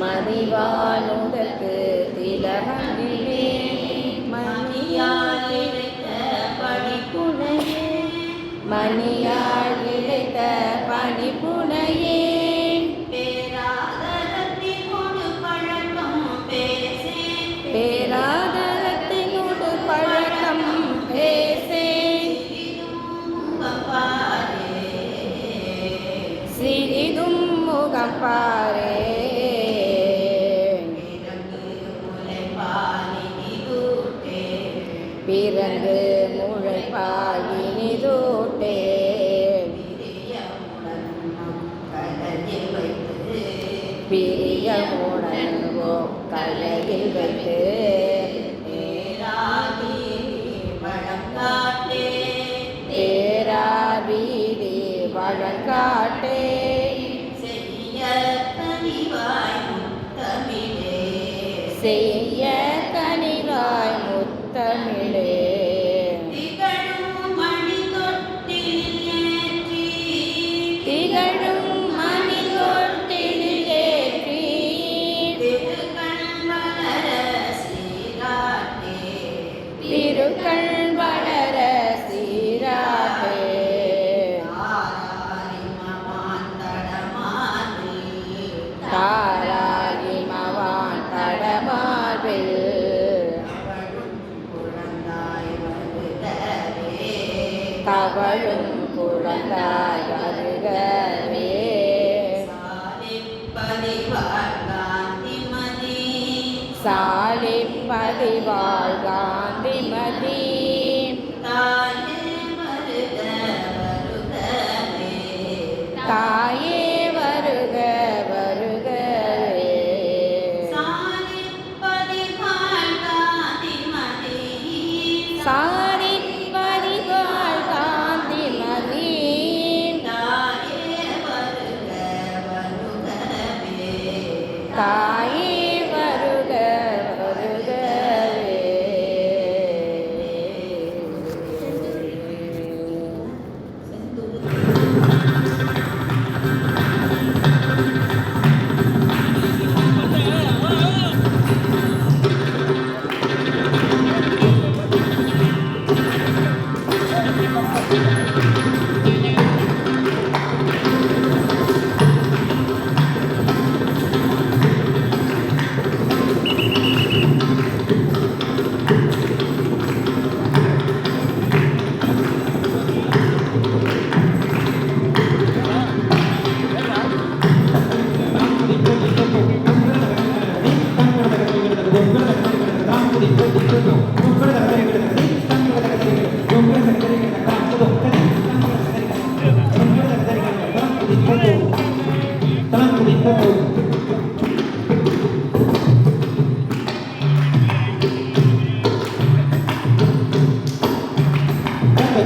மதிவானுதற்கு திலகமில்வே மணியால் படிப்புனையே. மணியால் பிறகு முளைப்பாயினிதோட்டே பிரியமுடன் ஓ கலையில் வைத்து வீதி வழங்காட்டே. செய்ய கவளும் குழந்தாய் வருகவே சாலிப்பதிவாள் காந்திமதி 있다.